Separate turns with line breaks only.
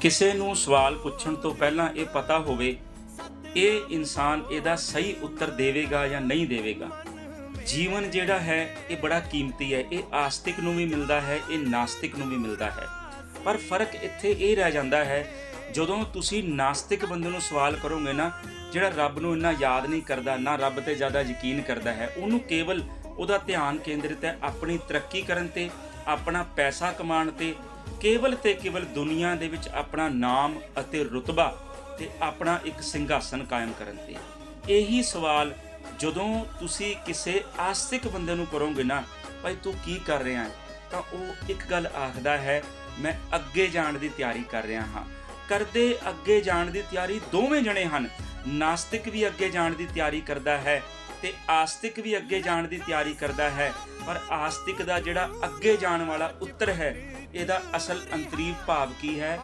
ਕਿਸੇ ਨੂੰ ਸਵਾਲ ਪੁੱਛਣ ਤੋਂ ਪਹਿਲਾਂ ਇਹ ਪਤਾ ਹੋਵੇ, ਇਹ ਇਨਸਾਨ ਇਹਦਾ ਸਹੀ ਉੱਤਰ ਦੇਵੇਗਾ ਜਾਂ ਨਹੀਂ ਦੇਵੇਗਾ। ਜੀਵਨ ਜਿਹੜਾ ਹੈ, ਇਹ ਬੜਾ ਕੀਮਤੀ ਹੈ, ਇਹ ਆਸਤਿਕ ਨੂੰ ਵੀ ਮਿਲਦਾ ਹੈ, ਇਹ ਨਾਸਤਿਕ ਨੂੰ ਵੀ ਮਿਲਦਾ ਹੈ। ਪਰ ਫ਼ਰਕ ਇੱਥੇ ਇਹ ਰਹਿ ਜਾਂਦਾ ਹੈ, ਜਦੋਂ ਤੁਸੀਂ ਨਾਸਤਿਕ ਬੰਦੇ ਨੂੰ ਸਵਾਲ ਕਰੋਗੇ ਨਾ, ਜਿਹੜਾ ਰੱਬ ਨੂੰ ਇੰਨਾ ਯਾਦ ਨਹੀਂ ਕਰਦਾ, ਨਾ ਰੱਬ ਤੇ ਜ਼ਿਆਦਾ ਯਕੀਨ ਕਰਦਾ ਹੈ, ਉਹਨੂੰ ਕੇਵਲ ਉਹਦਾ ਧਿਆਨ ਕੇਂਦਰਿਤ ਹੈ ਆਪਣੀ ਤਰੱਕੀ ਕਰਨ ਤੇ, ਆਪਣਾ ਪੈਸਾ ਕਮਾਉਣ ਤੇ ਕੇਵਲ ਤੇ ਕੇਵਲ ਦੁਨੀਆ ਦੇ ਵਿੱਚ ਆਪਣਾ ਨਾਮ ਅਤੇ ਰੁਤਬਾ ਤੇ ਆਪਣਾ ਇੱਕ ਸਿੰਘਾਸਨ ਕਾਇਮ ਕਰਨ ਤੇ। ਇਹੀ ਸਵਾਲ ਜਦੋਂ ਤੁਸੀਂ ਕਿਸੇ ਆਸਤਿਕ ਬੰਦੇ ਨੂੰ ਕਰੋਗੇ ਨਾ, ਭਾਈ ਤੂੰ ਕੀ ਕਰ ਰਿਹਾ ਹੈ? ਤਾਂ ਉਹ ਇੱਕ ਗੱਲ ਆਖਦਾ ਹੈ, ਮੈਂ ਅੱਗੇ ਜਾਣ ਦੀ ਤਿਆਰੀ ਕਰ ਰਿਹਾ ਹਾਂ। ਕਰਦੇ ਅੱਗੇ ਜਾਣ ਦੀ ਤਿਆਰੀ ਦੋਵੇਂ ਜਣੇ ਹਨ। ਨਾਸਤਿਕ ਵੀ ਅੱਗੇ ਜਾਣ ਦੀ ਤਿਆਰੀ ਕਰਦਾ ਹੈ ਤੇ ਆਸਤਿਕ ਵੀ ਅੱਗੇ ਜਾਣ ਦੀ ਤਿਆਰੀ ਕਰਦਾ ਹੈ। ਪਰ ਆਸਤਿਕ ਦਾ ਜਿਹੜਾ ਅੱਗੇ ਜਾਣ ਵਾਲਾ ਉੱਤਰ ਹੈ ਇਹਦਾ ਅਸਲ ਅੰਤਰੀਵ ਭਾਵ ਕੀ ਹੈ?